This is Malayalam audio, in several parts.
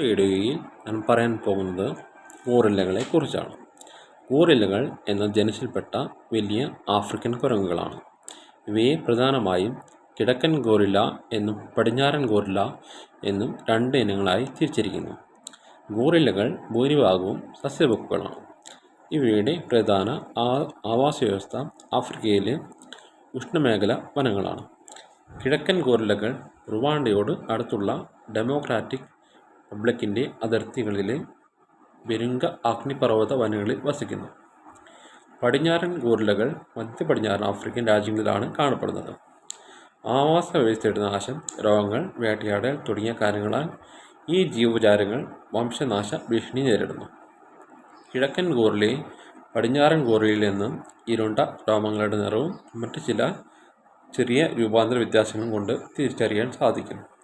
വീഡിയോയിൽ ഞാൻ പറയാൻ പോകുന്നത് ഗോറില്ലകളെ കുറിച്ചാണ്. ഗോറില്ലകൾ എന്ന ജനസിൽപ്പെട്ട വലിയ ആഫ്രിക്കൻ കുരങ്ങുകളാണ്. ഇവയെ പ്രധാനമായും കിഴക്കൻ ഗോറില്ല എന്നും പടിഞ്ഞാറൻ ഗോറില്ല എന്നും രണ്ട് ഇനങ്ങളായി തിരിച്ചിരിക്കുന്നു. ഗോറില്ലകൾ ഭൂരിഭാഗവും സസ്യഭുക്കുകളാണ് ഇവയുടെ പ്രധാന ആവാസ വ്യവസ്ഥ ആഫ്രിക്കയിലെ ഉഷ്ണമേഖല വനങ്ങളാണ്. കിഴക്കൻ ഗോറില്ലകൾ റുവാണ്ടയോട് അടുത്തുള്ള ഡെമോക്രാറ്റിക് റിപ്പബ്ലിക്കിന്റെ അതിർത്തികളിലെ വെരുങ്ക അഗ്നിപർവത വനങ്ങളിൽ വസിക്കുന്നു. പടിഞ്ഞാറൻ ഗോറില്ലകൾ മധ്യ പടിഞ്ഞാറൻ ആഫ്രിക്കൻ രാജ്യങ്ങളിലാണ് കാണപ്പെടുന്നത്. ആവാസ വ്യവസ്ഥയുടെ നാശം രോഗങ്ങൾ വേട്ടയാടൽ തുടങ്ങിയ കാരണങ്ങളാൽ ഈ ജീവജാലങ്ങൾ വംശനാശ ഭീഷണി നേരിടുന്നു. കിഴക്കൻ ഗോറിലെ പടിഞ്ഞാറൻ ഗോറിലിൽ നിന്നും ഇരുണ്ട രോമങ്ങളുടെ നിറവും മറ്റു ചില ചെറിയ രൂപാന്തര വ്യത്യാസങ്ങളും കൊണ്ട് തിരിച്ചറിയാൻ സാധിക്കും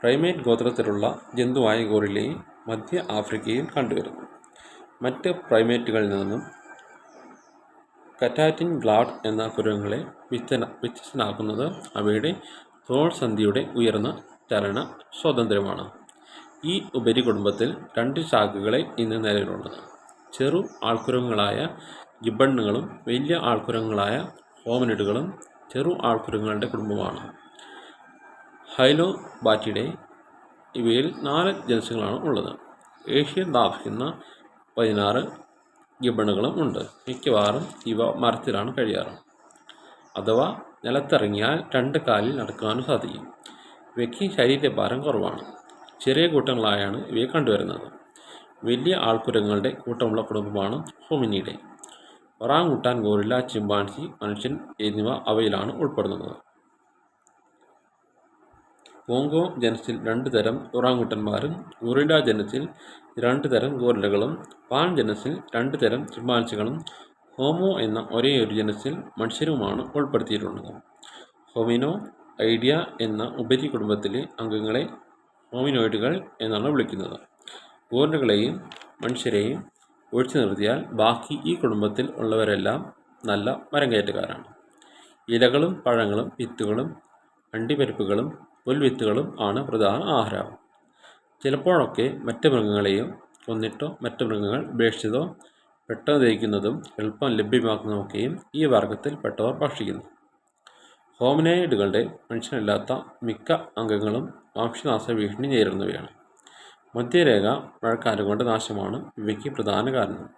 പ്രൈമേറ്റ് ഗോത്രത്തിലുള്ള ജന്തുവായ ഗോറില്ലയെ മധ്യ ആഫ്രിക്കയിൽ കണ്ടുവരുന്നു. മറ്റ് പ്രൈമേറ്റുകളിൽ നിന്നും കറ്റാറ്റിൻ ഗ്ലാഡ് എന്ന കുരങ്ങളെ വ്യത്യന വ്യത്യസ്തനാക്കുന്നത് അവയുടെ തോൾ സന്ധിയുടെ ഉയർന്ന ചലന സ്വാതന്ത്ര്യമാണ്. ഈ ഉപരികുടുംബത്തിൽ രണ്ട് ശാഖകളെ ഇന്ന് നിലവിലുള്ളത്. ചെറു ആൾക്കുരങ്ങളായ ഗിബണ്ണുകളും വലിയ ആൾക്കുരങ്ങളായ ഹോമനിഡുകളും ചെറു ആൾക്കുരങ്ങളുടെ കുടുംബമാണ് ഹൈലോ ബാറ്റിഡേ ഇവയിൽ നാല് ജനസുകളാണ് ഉള്ളത്. ഏഷ്യൻ എന്ന പതിനാറ് ഗിബണുകളും ഉണ്ട്. മിക്കവാറും ഇവ മരത്തിലാണ് കഴിയാറ്. അഥവാ നിലത്തിറങ്ങിയാൽ രണ്ട് കാലിൽ നടക്കാനും സാധിക്കും. ഇവയ്ക്ക് ശരീരഭാരം കുറവാണ്. ചെറിയ കൂട്ടങ്ങളായാണ് ഇവയെ കണ്ടുവരുന്നത്. വലിയ ആൾക്കുരങ്ങളുടെ കൂട്ടമുള്ള കുടുംബമാണ് ഹോമിനിയുടെ. ഒറാങ്ങുട്ടാൻ ഗോറില്ല ചിമ്പാൻസി മനുഷ്യൻ എന്നിവ അവയിലാണ് ഉൾപ്പെടുന്നത്. കോങ്കോ ജനസിൽ രണ്ട് തരം ഒറാങ്ങുട്ടന്മാരും ഗോറില്ല ജനസിൽ രണ്ട് തരം ഗോറില്ലകളും പാൻ ജനസിൽ രണ്ട് തരം ചിമ്പാൻസികളും ഹോമോ എന്ന ഒരേ ഒരു ജനസിൽ മനുഷ്യരുമാണ് ഉൾപ്പെടുത്തിയിട്ടുള്ളത്. ഹോമിനോ ഐഡിയ എന്ന ഉപരി കുടുംബത്തിലെ അംഗങ്ങളെ ഹോമിനോയിഡുകൾ എന്നാണ് വിളിക്കുന്നത്. ഗോറില്ലകളെയും മനുഷ്യരെയും ഒഴിച്ചു നിർത്തിയാൽ ബാക്കി ഈ കുടുംബത്തിൽ ഉള്ളവരെല്ലാം നല്ല മരം കയറ്റുകാരാണ് ഇലകളും പഴങ്ങളും വിത്തുകളും അണ്ടിപ്പരിപ്പുകളും പുൽവിത്തുകളും ആണ് പ്രധാന ആഹാരം. ചിലപ്പോഴൊക്കെ മറ്റ് മൃഗങ്ങളെയും കൊന്നിട്ടോ മറ്റ് മൃഗങ്ങൾ ഉപേക്ഷിച്ചതോ പെട്ടെന്ന് ദഹിക്കുന്നതും എളുപ്പം ലഭ്യമാക്കുന്നതൊക്കെയും ഈ വർഗത്തിൽ പെട്ടവർ ഭക്ഷിക്കുന്നു. ഹോമിനൈഡുകളുടെ മനുഷ്യനല്ലാത്ത മിക്ക അംഗങ്ങളും വംശനാശ ഭീഷണി നേരിടുന്നവയാണ്. മധ്യരേഖ മഴക്കാലം കൊണ്ട് നാശമാണ് ഇവയ്ക്ക് പ്രധാന കാരണം.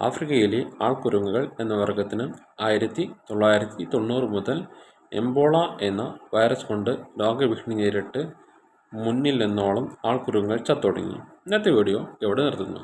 ആഫ്രിക്കയിലെ ആൾക്കുരങ്ങുകൾ എന്ന വർഗത്തിന് ആയിരത്തി തൊള്ളായിരത്തി തൊണ്ണൂറ് മുതൽ എംബോള എന്ന വൈറസ് കൊണ്ട് രോഗഭീഷണി നേരിട്ട് മുന്നിൽ നിന്നോളം ആൾക്കുരങ്ങുകൾ ചത്തൊടുങ്ങി. ഇന്നത്തെ വീഡിയോ ഇവിടെ നിർത്തുന്നു?